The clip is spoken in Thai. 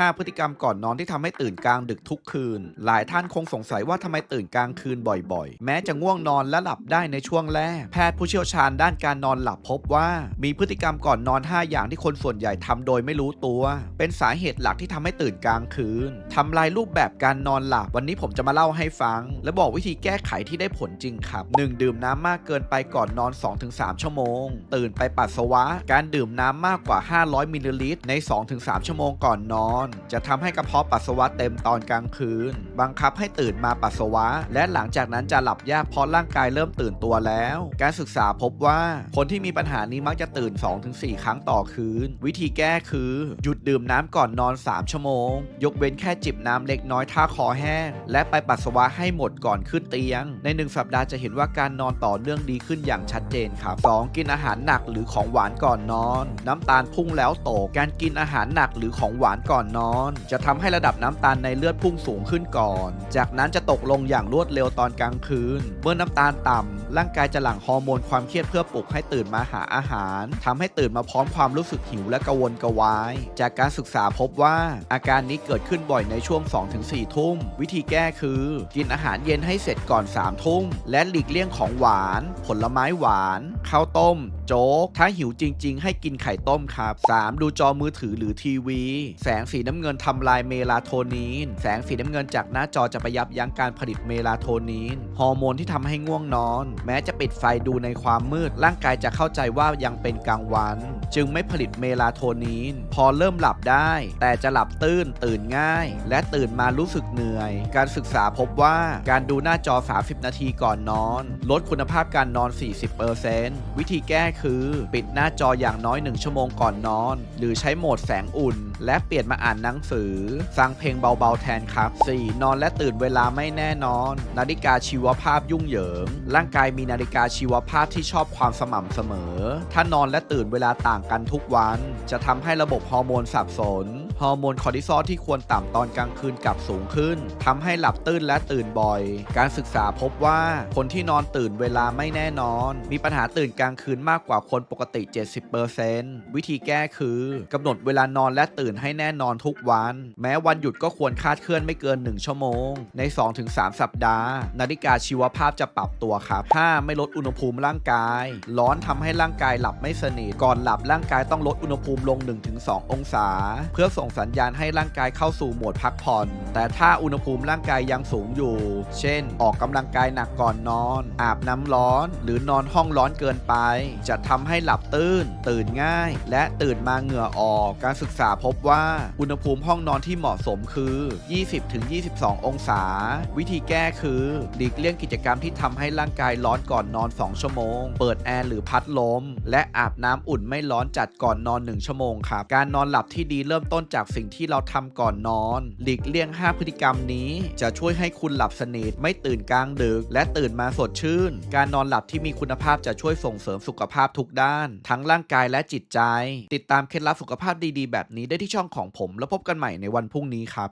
5 พฤติกรรมก่อนนอนที่ทำให้ตื่นกลางดึกทุกคืน หลายท่านคงสงสัยว่าทำไมตื่นกลางคืนบ่อยๆ แม้จะง่วงนอนและหลับได้ในช่วงแรก แพทย์ผู้เชี่ยวชาญด้านการนอนหลับพบว่า มีพฤติกรรมก่อนนอน 5 อย่างที่คนส่วนใหญ่ทำโดยไม่รู้ตัว เป็นสาเหตุหลักที่ทำให้ตื่นกลางคืนทำลายรูปแบบการนอนหลับวันนี้ผมจะมาเล่าให้ฟัง และบอกวิธีแก้ไขที่ได้ผลจริงครับ 1. ดื่มน้ำมากเกินไปก่อนนอน 2-3 ชั่วโมง ตื่นไปปัสสาวะ การดื่มน้ำมากกว่า 500มิลลิลิตรใน 2-3 ชั่วโมงก่อนนอนจะทำให้กระเพาะปัสสาวะเต็มตอนกลางคืน บังคับให้ตื่นมาปัสสาวะ และหลังจากนั้นจะหลับยากเพราะร่างกายเริ่มตื่นตัวแล้ว การศึกษาพบว่าคนที่มีปัญหานี้มักจะตื่น 2-4 ครั้งต่อคืน วิธีแก้คือ หยุดดื่มน้ำก่อนนอน 3 ชั่วโมง ยกเว้นแค่จิบน้ำเล็กน้อยถ้าคอแห้ง และไปปัสสาวะให้หมดก่อนขึ้นเตียง ใน 1 สัปดาห์จะเห็นว่าการนอนต่อเนื่องดีขึ้นอย่างชัดเจนครับ 2. กินอาหารหนักหรือของหวานก่อนนอน น้ำตาลพุ่งแล้วโตกการกินอาหารหนักหรือของหวานก่อนนอน จะทำให้ระดับน้ำตาลในเลือดพุ่งสูงขึ้นก่อน จากนั้นจะตกลงอย่างรวดเร็วตอนกลางคืน เมื่อน้ำตาลต่ำร่างกายจะหลั่งฮอร์โมนความเครียดเพื่อปลุกให้ตื่นมาหาอาหารทำให้ตื่นมาพร้อมความรู้สึกหิวและกระวนกระวาย จากการศึกษาพบว่า อาการนี้เกิดขึ้นบ่อยในช่วง 2-4 ทุ่ม วิธีแก้คือ กินอาหารเย็นให้เสร็จก่อน 3 ทุ่ม และหลีกเลี่ยงของหวาน ผลไม้หวาน ข้าวต้ม โจ๊ก ถ้าหิวจริง ๆ ให้กินไข่ต้มครับ 3. ดูจอมือถือหรือทีวี แสงสีน้ำเงินทำลายเมลาโทนิน แสงสีน้ำเงินจากหน้าจอจะไปยับยั้งการผลิตเมลาโทนิน ฮอร์โมนที่ทำให้ง่วงนอน แม้จะปิดไฟดูในความมืด ร่างกายจะเข้าใจว่ายังเป็นกลางวัน จึงไม่ผลิตเมลาโทนิน พอเริ่มหลับได้ แต่จะหลับตื้น ตื่นง่าย และตื่นมารู้สึกเหนื่อย การศึกษาพบว่าการดูหน้าจอ 30 นาทีก่อนนอน ลดคุณภาพการนอน 40%วิธีแก้คือ ปิดหน้าจออย่างน้อย 1 ชั่วโมงก่อนนอน หรือใช้โหมดแสงอุ่น และเปลี่ยนมาอ่านหนังสือ ฟังเพลงเบาๆแทนครับ 4. นอนและตื่นเวลาไม่แน่นอน นาฬิกาชีวภาพยุ่งเหยิง ร่างกายมีนาฬิกาชีวภาพที่ชอบความสม่ำเสมอ ถ้านอนและตื่นเวลาต่างกันทุกวัน จะทำให้ระบบฮอร์โมนสับสนฮอร์โมนคอร์ติซอลที่ควรต่ำตอนกลางคืนกลับสูงขึ้นทำให้หลับตื้นและตื่นบ่อย การศึกษาพบว่าคนที่นอนตื่นเวลาไม่แน่นอน มีปัญหาตื่นกลางคืนมากกว่าคนปกติ 70%วิธีแก้คือกำหนดเวลานอนและตื่นให้แน่นอนทุกวัน แม้วันหยุดก็ควรคาดเคลื่อนไม่เกิน 1 ชั่วโมง ใน 2-3 สัปดาห์ นาฬิกาชีวภาพจะปรับตัวครับ 5. ไม่ลดอุณหภูมิร่างกาย ร้อนทำให้ร่างกายหลับไม่สนิทก่อนหลับร่างกายต้องลดอุณหภูมิลง 1-2 องศา เพื่อสงสัญญาณให้ร่างกายเข้าสู่โหมดพักผ่อน แต่ถ้าอุณหภูมิร่างกายยังสูงอยู่ เช่น ออกกำลังกายหนักก่อนนอน อาบน้ำร้อน หรือนอนห้องร้อนเกินไป จะทำให้หลับตื้นตื่นง่าย และตื่นมาเหงื่อออก การศึกษาพบว่าอุณหภูมิห้องนอนที่เหมาะสมคือ 20-22 องศา วิธีแก้คือหลีกเลี่ยงกิจกรรมที่ทำให้ร่างกายร้อนก่อนนอน 2 ชั่วโมง เปิดแอร์หรือพัดลม และอาบน้ำอุ่นไม่ร้อนจัดก่อนนอน 1 ชั่วโมงครับ การนอนหลับที่ดีเริ่มต้นจากสิ่งที่เราทำก่อนนอน หลีกเลี่ยง 5 พฤติกรรมนี้ จะช่วยให้คุณหลับสนิทไม่ตื่นกลางดึก และตื่นมาสดชื่น การนอนหลับที่มีคุณภาพจะช่วยส่งเสริมสุขภาพทุกด้าน ทั้งร่างกายและจิตใจ ติดตามเคล็ดลับสุขภาพดีๆ แบบนี้ได้ที่ช่องของผม แล้วพบกันใหม่ในวันพรุ่งนี้ครับ